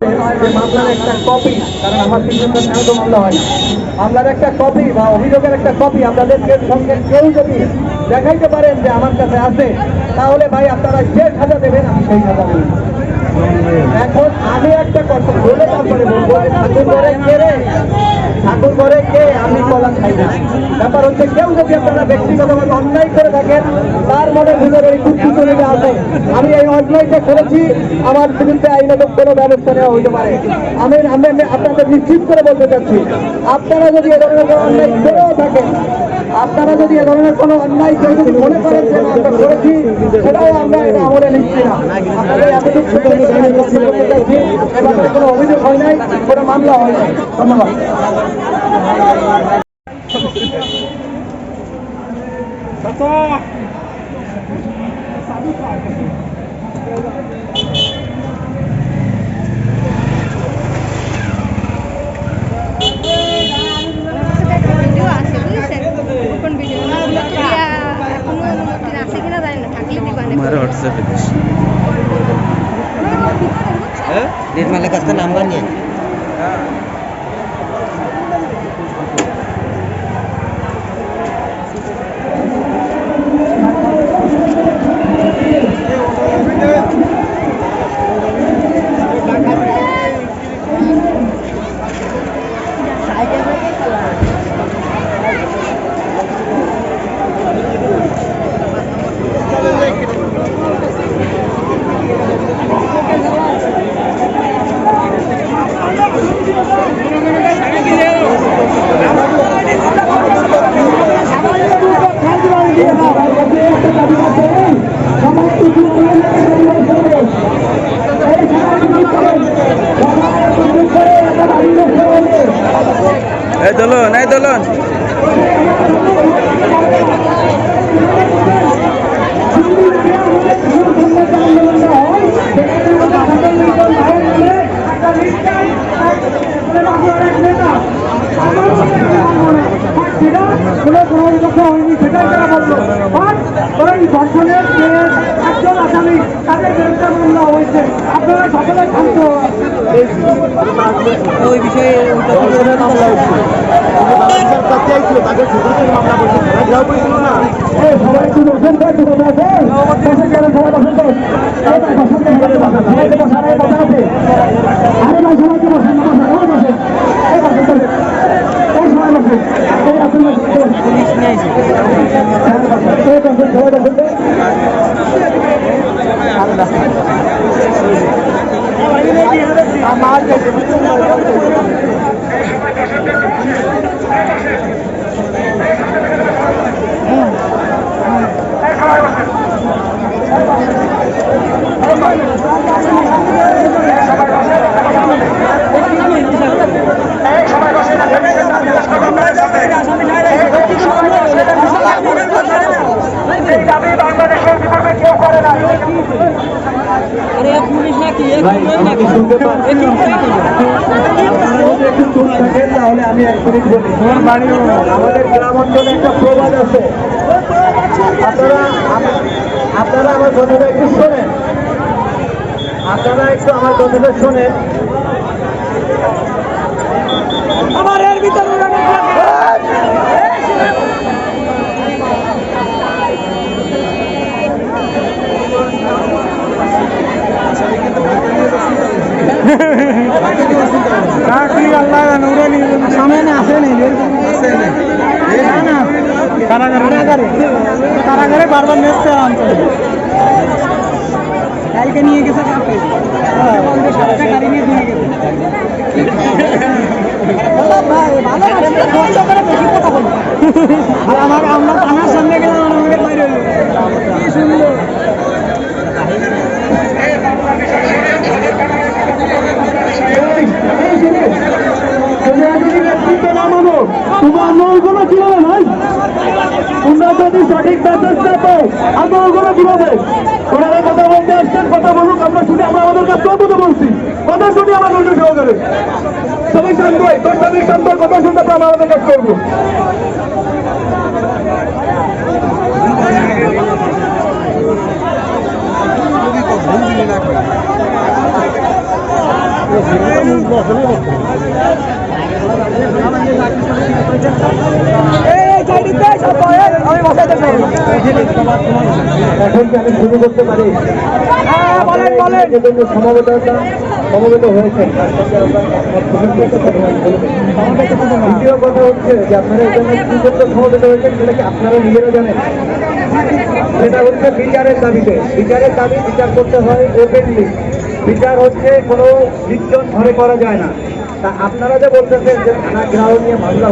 মামলার একটা কপি কারণ আমার একটা কপি বা অভিযোগের একটা কপি আপনাদেরকে সঙ্গে কেউ যদি দেখাইতে পারেন যে আমার কাছে আছে, তাহলে ভাই আপনারা যে সাজা দেবেন, আমি সেই সাজা দেবেন এখন আমি একটা কথা বলে তারপরে বলব। ঠাকুর ঘরে কে ঠাকুর ঘরে কে? আমি কলা খাই না। ব্যাপার হচ্ছে কেউ যদি আপনারা ব্যক্তিগতভাবে অন্যায় করে থাকেন, তার মনে ভিতরে এই কুচ্ছি চলে আছে আমি এই অন্যায়টা করেছি, আমার বিরুদ্ধে আইনাগত কোনো ব্যবস্থা নেওয়া হইতে পারে। আমি আমি আমি আপনাদের নিশ্চিত করে বলতে চাচ্ছি, আপনারা যদি এ ধরনের অন্যায় করেও থাকেন আপনারা যদি এ ধরনের কোনো অন্যায় কেউ যদি মনে করেন যে আমরা করেছি, সেটাও আমরা এটা আমলে নিচ্ছি না। এবার কোনো অভিযোগ হয় নাই, কোনো মামলা হয় নাই। ধন্যবাদ। ভিডিও निर्मला का नंबर नहीं ধর্ষণের যে একজন আসামি তাদের বিরুদ্ধে মামলা হয়েছে আপনারা ওই বিষয়ে মামলা এই সবাই একটু বসেন তো, একটু বসে আছেন? বসে গেলেন, সবাই বসেন তো। এই ভাই, বসেন তো, সবাই বসেন। সবাই তো বসেন, এই বসা আছে। আরে ভাই, সবাই তো বসেন, বসেন, সবাই বসেন। এই বসেন তো। এই সবাই বসেন। এই আসুন, বসেন তো। এই বসেন, সবাই বসেন তো। আমার শুনতে আপনারা একটু চুপ থাকেন তাহলে আমি এক মিনিট বলি। আমাদের গ্রাম অঞ্চলে একটা প্রবাদ আছে। আপনারা আপনারা আমার কথাটা একটু শোনেন। আপনারা একটু আমার কথাটা শোনেন। আমার এর ভিতরে সামনে না আসে নেই কারাগারে কারাগারে বারবার নেচ্ছে অঞ্চলে কালকে নিয়ে গেছে নিয়ে গেছে আর আমার তোমার নৌগুলো কীভাবে ভাই? তোমরা যদি সঠিক ব্যবস্থা পাও ওগুলো কীভাবে? ওনারা কথা বলতে আসছেন, কথা বলুক, আমরা শুনে আমরা আমাদের কাছে কথা বলছি। কথা শুনি আমার নজর সহকারে সবাই শান্ত হয় তোর শান্ত কথা শুনতে আমরা আমাদের কাজ করব। এখন কি আমি শুরু করতে পারি। বলেন বলেন। জন্য সমবেততা সমবেত হয়েছে। তার সঙ্গে আমরা দ্বিতীয় কথা হচ্ছে যে আপনারা এই কি জন্য সমবেত হয়েছেন সেটা কি আপনারা নিজেরা জানেন। সেটা হচ্ছে বিচারের দাবিতে। বিচারের দাবি বিচার করতে হয় ওপেনলি বিচার হচ্ছে কোনো নির্জন ঘরে করা যায় না। তা আপনারা যে বলতেছেন যে থানা গ্রাহ নিয়ে মামলা